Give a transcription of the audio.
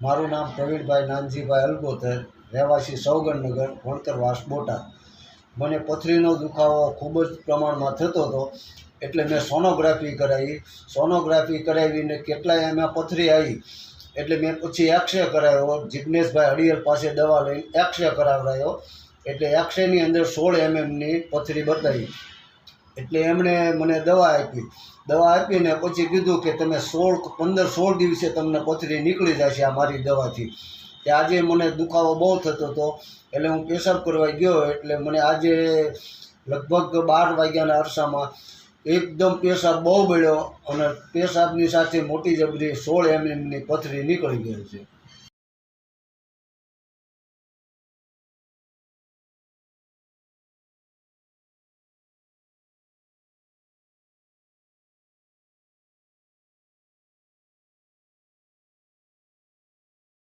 મારું નામ પ્રવીણભાઈ નાનજીભાઈ અલગોતર, રહેવાસી સૌગણનગર વણકરવાસ બોટાદ. મને પથરીનો દુખાવો ખૂબ જ પ્રમાણમાં થતો હતો, એટલે મેં સોનોગ્રાફી કરાવી. સોનોગ્રાફી કરાવીને કેટલાય એમાં પથરી આવી, એટલે મેં પછી એક્સરે કરાવ્યો જિજ્ઞેશભાઈ હળિયલ પાસે દવા લઈને એક્સરે કરાવડાયો, એટલે એક્સરેની અંદર સોળ એમએમની પથરી બતાવી. એટલે એમણે મને દવા આપી. દવા આપીને પછી કીધું કે તમે સોળ, પંદર, સોળ દિવસે તમને પથરી નીકળી જશે આ મારી દવાથી. કે આજે મને દુખાવો બહુ થતો હતો, એટલે હું પેશાબ કરવા ગયો, એટલે મને આજે લગભગ બાર વાગ્યાના અરસામાં એકદમ પેશાબ બહુ બળ્યો અને પેશાબની સાથે મોટી જબરી સોળ એમએમની પથરી નીકળી ગઈ છે.